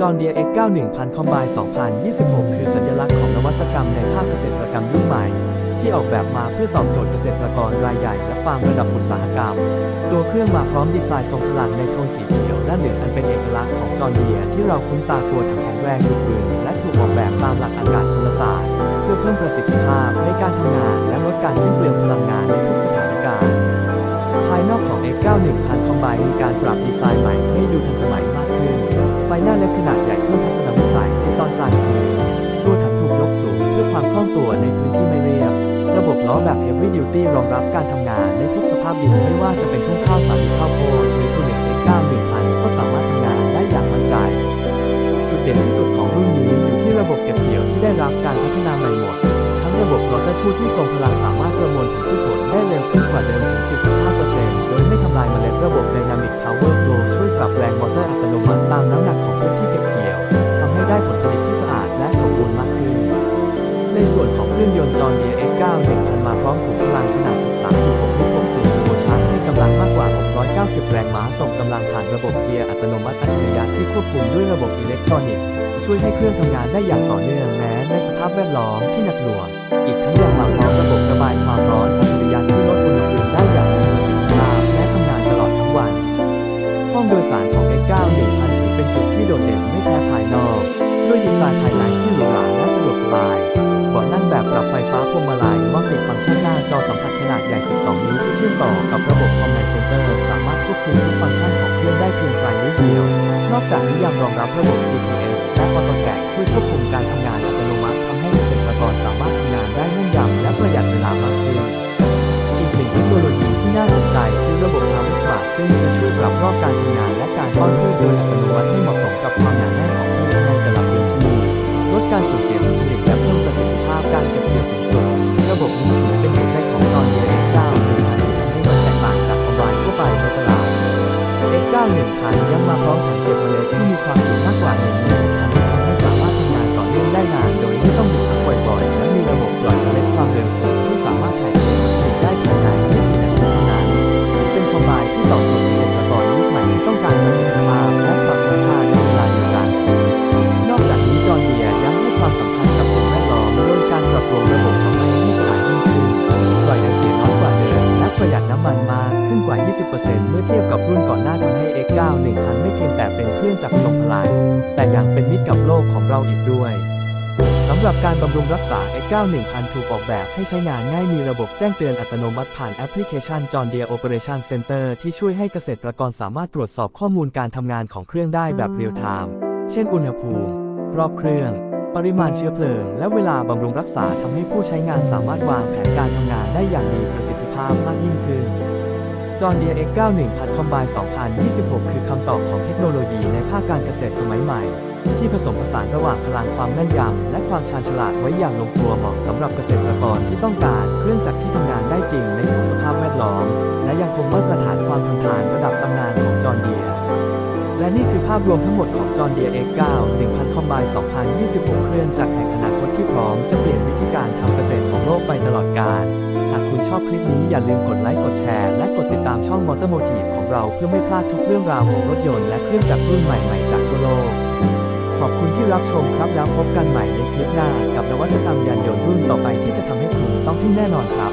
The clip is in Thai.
จอห์นเดีย X91 0 Combine 2026 คือสัญลักษณ์ของนวัตกรรมในภาคเกษตรกรรมยุคใหม่ ที่ออกแบบมาเพื่อตอบโจทย์เกษตรกรรายใหญ่และฟาร์มระดับอุตสาหกรรม ตัวเครื่องมาพร้อมดีไซน์ทรงพลังในโทนสีเขียวและเหลืองอันเป็นเอกลักษณ์ของจอห์นเดียที่เราคุ้นตาตัวถังแข็งแรงดุบึนและถูกออกแบบตามหลักอากาศพลศาสตร์เพื่อเพิ่มประสิทธิภาพในการทำงาน และลดการสิ้นเปลืองพลังงานในทุกสถานการณ์ ภายนอกของ X91 0 Combine มีการปรับดีไซน์ใหม่ให้ดูทันสมัยมาก งเพื่อคล่องตัวในพื้นที่ไม่เรียบ ระบบล้อแบบ Heavy Duty รองรับการทำงานในทุกสภาพดินไม่ว่าจะเป็นทุ่งข้าวสาลีข้าวโพดหรือตัวเหล็ก X91 0ก็สามารถทำงานได้อย่างมั่นใจ จุดเด่นที่สุดของรุ่นนี้อยู่ที่ระบบเก็บเกี่ยวที่ได้รับการพัฒนาใหม่หมด ทั้งระบบรถและคู่ที่ทรงพลังสามารถประมวลผลพืชผลได้เร็วขึ้นกว่าเดิมถึง 45%โดยไม่ทำลายเมล็ดระบบ Dynamic Power Flow ช่วยปรับแรงมอเตอร์อัตโนมัติตามน้ำหนัก เครื่องยนต์จอห์นเดีย X91 0มาพร้อมขุมพลังขนาด 13.6 ลิตร6สูบโมชั่นให้กำลังมากกว่า 690 แรงม้า ส่งกำลังผ่านระบบเกียร์อัตโนมัติอัจฉริยะที่ควบคุมด้วยระบบอิเล็กทรอนิกส์ ช่วยให้เครื่องทำงานได้อย่างต่อเนื่องแม้ในสภาพแวดล้อมที่หนักหน่วง อีกทั้งยังมาพร้อมระบบระบายความร้อนอัจฉริยะที่ลดอุณหภูมิได้อย่างมีประสิทธิภาพและทำงานตลอดทั้งวัน ห้องโดยสารของ X91 0ถือเป็นจุดที่โดดเด่นไม่แพ้ภายนอก ด้วยดีไซน์ภายในที่หรูหราและสะดวกสบายเบาะนั่งแบบปรับไฟฟ้าพวงมาลัยมัลติฟังก์ชันหน้าจอสัมผัสขนาดใหญ่ 12 นิ้วที่เชื่อมต่อกับระบบ Command Center สามารถควบคุมทุกฟังก์ชันของเครื่องได้เพียงปลายนิ้วเดียว นอกจากนี้ยังรองรับระบบ GPS และ Auto Track ช่วยควบคุมการทำงานอัตโนมัติทำให้เกษตรกรสามารถทำงานได้แม่นยำและประหยัดเวลามากขึ้นอีกหนึ่งเทคโนโลยีที่น่าสนใจคือระบบ Power Smart ซึ่งจะช่วยปรับรอบการทำงานและการป้อนพืชโดยอัตโนมัติให้เหมาะ มาพร้อมถังเก็บเมล็ดที่มีความจุมากกว่า1 50%เมื่อเทียบกับรุ่นก่อนหน้าทำให้ X9100 ไม่เพียงแต่เป็นเครื่องจักรทรงพลัง แต่ยังเป็นมิตรกับโลกของเราอีกด้วยสำหรับการบำรุงรักษา X9100 ถูกออกแบบให้ใช้งานง่ายมีระบบแจ้งเตือนอัตโนมัติผ่านแอปพลิเคชัน John Deere Operation Center ที่ช่วยให้เกษตรกรสามารถตรวจสอบข้อมูลการทำงานของเครื่องได้แบบเรียลไทม์ เช่นอุณหภูมิ รอบเครื่อง ปริมาณเชื้อเพลิง และเวลาบำรุงรักษาทำให้ผู้ใช้งานสามารถวางแผนการทำงานได้อย่างมีประสิทธิภาพมากยิ่งขึ้น จอห์นเดีย X91 0 Combine 2026 คือคำตอบของเทคโนโลยีในภาคการเกษตรสมัยใหม่ ที่ผสมผสานระหว่างพลังความแม่นยำและความชาญฉลาดไว้อย่างลงตัวเหมาะสำหรับเกษตรกรที่ต้องการเครื่องจักรที่ทำงานได้จริงในทุกสภาพแวดล้อม และยังคงมาตรฐานความทนทานระดับตำนานของจอห์นเดียและนี่คือภาพรวมทั้งหมดของจอห์นเดีย X9 1000 Combine 2026 เครื่องจักรแห่งอนาคตที่พร้อมจะเปลี่ยนวิธีการทำเกษตรของโลกไปตลอดกาล หากคุณชอบคลิปนี้อย่าลืมกดไลค์กดแชร์และกดติดตามช่อง Motor Motive ของเราเพื่อไม่พลาดทุกเรื่องราวของรถยนต์และเครื่องจักรรุ่นใหม่ๆจากทั่วโลก ขอบคุณที่รับชมครับแล้วพบกันใหม่ในคลิปหน้ากับนวัตกรรมยานยนต์รุ่นต่อไปที่จะทำให้คุณต้องทึ่งแน่นอนครับ